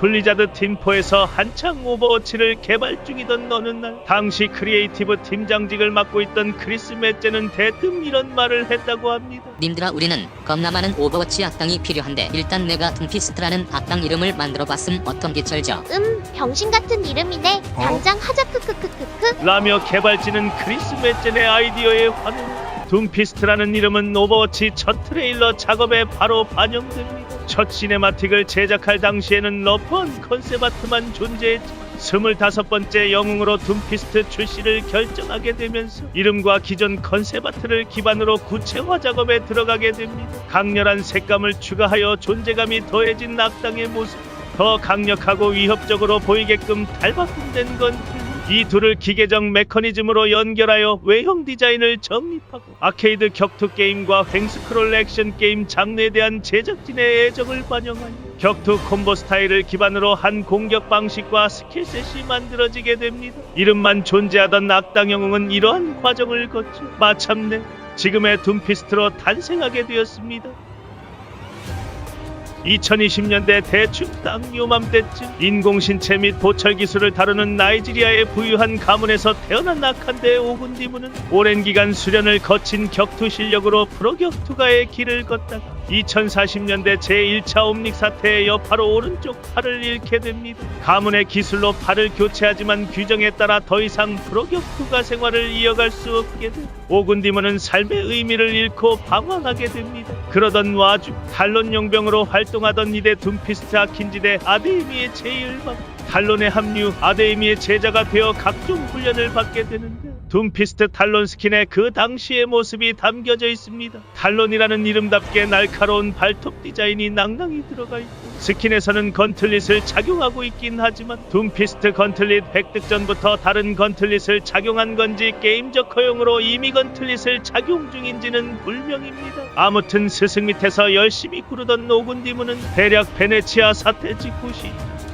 블리자드 팀4에서 한창 오버워치를 개발 중이던 어느 날 당시 크리에이티브 팀장직을 맡고 있던 크리스 맷제는 대뜸 이런 말을 했다고 합니다. 님들아 우리는 겁나 많은 오버워치 악당이 필요한데 일단 내가 둠피스트라는 악당 이름을 만들어봤음 어떤 기철죠 음, 병신 같은 이름이네. 당장 하자 크크크크크. 라며 개발진은 크리스 맷젠의 아이디어에 환호. 둠피스트라는 이름은 오버워치 첫 트레일러 작업에 바로 반영됩니다. 첫 시네마틱을 제작할 당시에는 러프한 컨셉 아트만 존재했지만 스물다섯 번째 영웅으로 둠피스트 출시를 결정하게 되면서 이름과 기존 컨셉 아트를 기반으로 구체화 작업에 들어가게 됩니다. 강렬한 색감을 추가하여 존재감이 더해진 악당의 모습 더 강력하고 위협적으로 보이게끔 탈바꿈된 건 이 둘을 기계적 메커니즘으로 연결하여 외형 디자인을 정립하고 아케이드 격투 게임과 횡스크롤 액션 게임 장르에 대한 제작진의 애정을 반영하여 격투 콤보 스타일을 기반으로 한 공격 방식과 스킬셋이 만들어지게 됩니다. 이름만 존재하던 악당 영웅은 이러한 과정을 거쳐 마침내 지금의 둠피스트로 탄생하게 되었습니다. 2020년대 대충 딱 요맘때쯤 인공신체 및 보철 기술을 다루는 나이지리아의 부유한 가문에서 태어난 낙한대 오군디무는 오랜 기간 수련을 거친 격투 실력으로 프로격투가의 길을 걷다가 2040년대 제1차 옴닉 사태의 여파로 오른쪽 팔을 잃게 됩니다. 가문의 기술로 팔을 교체하지만 규정에 따라 더 이상 프로격투가 생활을 이어갈 수 없게 돼 오군디무는 삶의 의미를 잃고 방황하게 됩니다. 그러던 와중 탈론 용병으로 활동하던 이대 둠피스트 아킨지대 아데이미의 제의를 받고 탈론의 합류 아데이미의 제자가 되어 각종 훈련을 받게 되는데 둠피스트 탈론 스킨에 그 당시의 모습이 담겨져 있습니다. 탈론이라는 이름답게 날카로운 발톱 디자인이 낭낭히 들어가 있고 스킨에서는 건틀릿을 착용하고 있긴 하지만 둠피스트 건틀릿 획득 전부터 다른 건틀릿을 착용한 건지 게임적 허용으로 이미 건틀릿을 착용 중인지는 불명입니다. 아무튼 스승 밑에서 열심히 구르던 오군디무는 대략 베네치아 사태 직후 시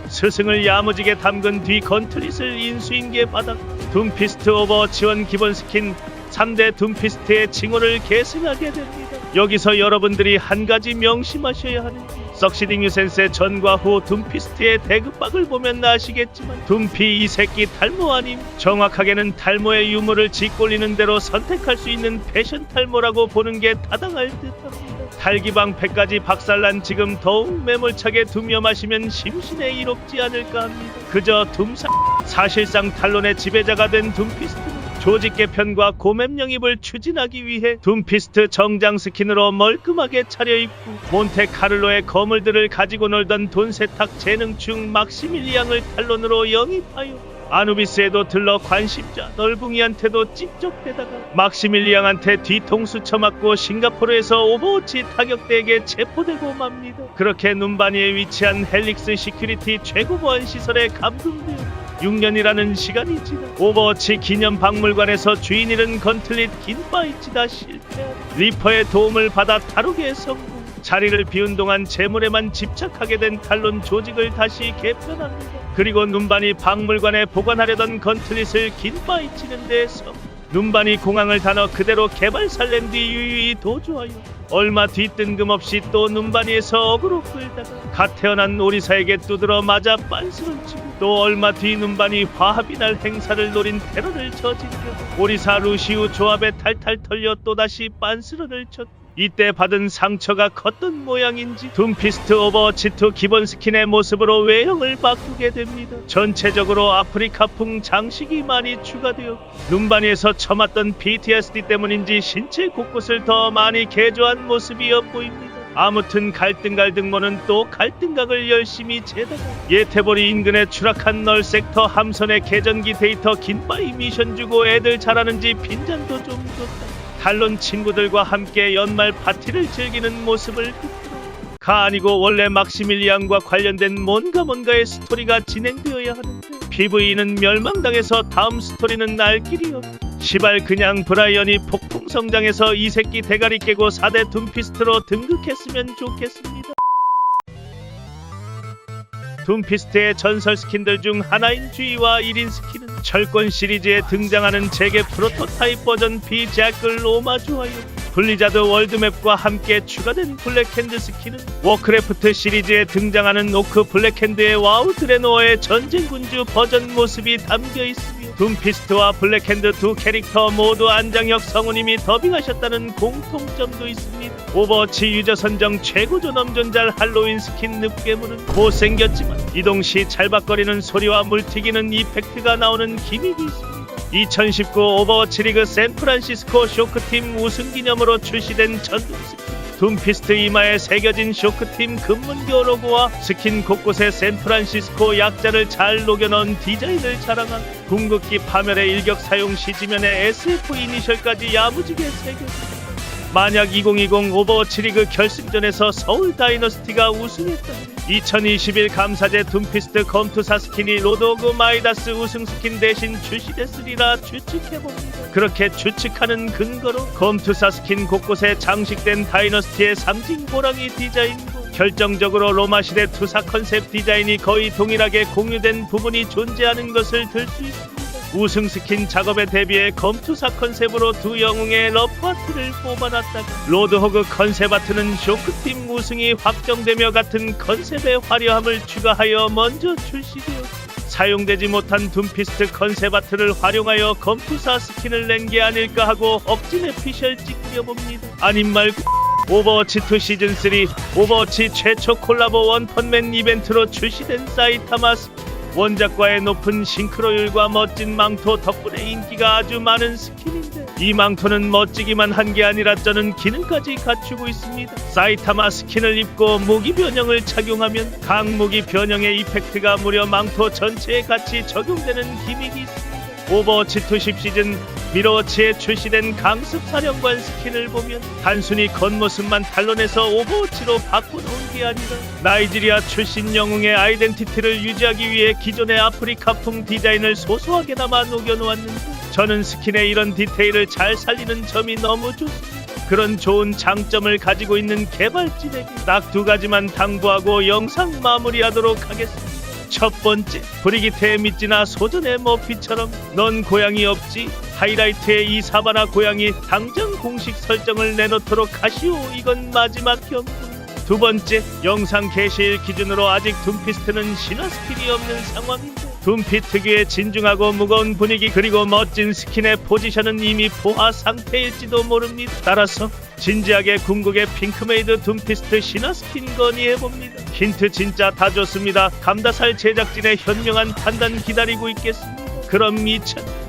스승을 야무지게 담근 뒤 건틀릿을 인수인계 받아 둠피스트 오버워치원 기본 스킨 3대 둠피스트의 칭호를 계승하게 됩니다. 여기서 여러분들이 한 가지 명심하셔야 하는 게 석시딩 유센스의 전과 후 둠피스트의 대급박을 보면 아시겠지만 둠피 이 새끼 탈모 아님 정확하게는 탈모의 유무를 짓골리는 대로 선택할 수 있는 패션 탈모라고 보는 게 타당할 듯합니다. 탈기방패까지 박살난 지금 더욱 매몰차게 두며 마시면 심신에 이롭지 않을까 합니다. 그저 둠사 사실상 탈론의 지배자가 된 둠피스트는 조직 개편과 고맵 영입을 추진하기 위해 둠피스트 정장 스킨으로 멀끔하게 차려입고 몬테카를로의 거물들을 가지고 놀던 돈 세탁 재능충 막시밀리앙을 탈론으로 영입하여 아누비스에도 들러 관심자 널붕이한테도 찝쩍대다가 막시밀리앙한테 뒤통수 쳐맞고 싱가포르에서 오버워치 타격대에게 체포되고 맙니다. 그렇게 눈바니에 위치한 헬릭스 시큐리티 최고 보안 시설에 감금되어 6년이라는 시간이 지나 오버워치 기념 박물관에서 주인 잃은 건틀릿 긴바이치다 실패한 리퍼의 도움을 받아 다루게 성공 자리를 비운 동안 재물에만 집착하게 된 탈론 조직을 다시 개편합니다 그리고 눈반이 박물관에 보관하려던 건틀릿을 긴바이 치는 데 서 눈반이 공항을 단어 그대로 개발 살렘 뒤 유유히 도주하여 얼마 뒤 뜬금없이 또 눈바니에서 어그로 끌다가 갓 태어난 오리사에게 두드러 맞아 빤스를 치고 또 얼마 뒤 눈바니 화합이 날 행사를 노린 테러를 저지르려 오리사 루시우 조합에 탈탈 털려 또다시 빤스런을 쳤고 이때 받은 상처가 컸던 모양인지 둠피스트 오버워치2 기본 스킨의 모습으로 외형을 바꾸게 됩니다. 전체적으로 아프리카풍 장식이 많이 추가되어 눈바니에서 처맞던 PTSD 때문인지 신체 곳곳을 더 많이 개조한 모습이 엿보입니다. 아무튼 갈등갈등모는 또 갈등각을 열심히 재다가 예태보리 인근에 추락한 널 섹터 함선의 개전기 데이터 긴바이 미션 주고 애들 잘하는지 빈잔도 좀 줬다. 탈론 친구들과 함께 연말 파티를 즐기는 모습을 가 아니고 원래 막시밀리안과 관련된 뭔가 뭔가의 스토리가 진행되어야 하는데 PV는 멸망당해서 다음 스토리는 알 길이 없 시발 그냥 브라이언이 폭풍 성장해서 이 새끼 대가리 깨고 4대 둠피스트로 등극했으면 좋겠습니다. 둠피스트의 전설 스킨들 중 하나인 주의와 1인 스킨은 철권 시리즈에 등장하는 제게 프로토타입 버전 비 잭을 오마주하여 블리자드 월드맵과 함께 추가된 블랙핸드 스킨은 워크래프트 시리즈에 등장하는 오크 블랙핸드의 와우 드레노어의 전쟁 군주 버전 모습이 담겨 있으며 둠피스트와 블랙핸드 두 캐릭터 모두 안장혁 성우님이 더빙하셨다는 공통점도 있습니다. 오버워치 유저 선정 최고조 넘존잘 할로윈 스킨 늪괴물은 못생겼지만 이동 시 찰박거리는 소리와 물튀기는 이펙트가 나오는 기믹이 있습니다. 2019 오버워치 리그 샌프란시스코 쇼크팀 우승 기념으로 출시된 전동 스킨 둠피스트 이마에 새겨진 쇼크팀 금문교 로고와 스킨 곳곳에 샌프란시스코 약자를 잘 녹여넣은 디자인을 자랑한 궁극기 파멸의 일격 사용 시 지면에 SF 이니셜까지 야무지게 새겨진 만약 2020 오버워치 리그 결승전에서 서울 다이너스티가 우승했다면 2021 감사제 둠피스트 검투사 스킨이 로드오그 마이다스 우승 스킨 대신 출시됐으리라 추측해봅니다. 그렇게 추측하는 근거로 검투사 스킨 곳곳에 장식된 다이너스티의 상징 호랑이 디자인고 결정적으로 로마 시대 투사 컨셉 디자인이 거의 동일하게 공유된 부분이 존재하는 것을 들 수 있습니다. 우승 스킨 작업에 대비해 검투사 컨셉으로 두 영웅의 러프 아트를 뽑아놨다가 로드호그 컨셉 아트는 쇼크팀 우승이 확정되며 같은 컨셉의 화려함을 추가하여 먼저 출시되었고 사용되지 못한 둠피스트 컨셉 아트를 활용하여 검투사 스킨을 낸 게 아닐까 하고 억진 에피셜 찌끄려봅니다. 아님 말고 오버워치 2 시즌 3 오버워치 최초 콜라보 원펀맨 이벤트로 출시된 사이타마 스킨 원작과의 높은 싱크로율과 멋진 망토 덕분에 인기가 아주 많은 스킨인데 이 망토는 멋지기만 한 게 아니라 저는 기능까지 갖추고 있습니다. 사이타마 스킨을 입고 무기 변형을 착용하면 각 무기 변형의 이펙트가 무려 망토 전체에 같이 적용되는 기믹이 있습니다. 오버워치 2 10 시즌 미러워치에 출시된 강습 사령관 스킨을 보면 단순히 겉모습만 탄론해서 오버워치로 바꿔놓은 게 아니라 나이지리아 출신 영웅의 아이덴티티를 유지하기 위해 기존의 아프리카풍 디자인을 소소하게나마 녹여놓았는데 저는 스킨의 이런 디테일을 잘 살리는 점이 너무 좋습니다. 그런 좋은 장점을 가지고 있는 개발진에게 딱 두 가지만 당부하고 영상 마무리하도록 하겠습니다. 첫 번째, 브리기테의 미찌나 소전의 머피처럼 넌 고양이 없지? 하이라이트의 이 사바나 고양이 당장 공식 설정을 내놓도록 하시오. 이건 마지막 경고. 두 번째, 영상 게시일 기준으로 아직 둠피스트는 신화 스킬이 없는 상황인데 둠피 특유의 진중하고 무거운 분위기 그리고 멋진 스킨의 포지션은 이미 포화 상태일지도 모릅니다. 따라서 진지하게 궁극의 핑크메이드 둠피스트 신화 스킨 건의해봅니다. 힌트 진짜 다 좋습니다. 감다살 제작진의 현명한 판단 기다리고 있겠습니다. 그럼 2000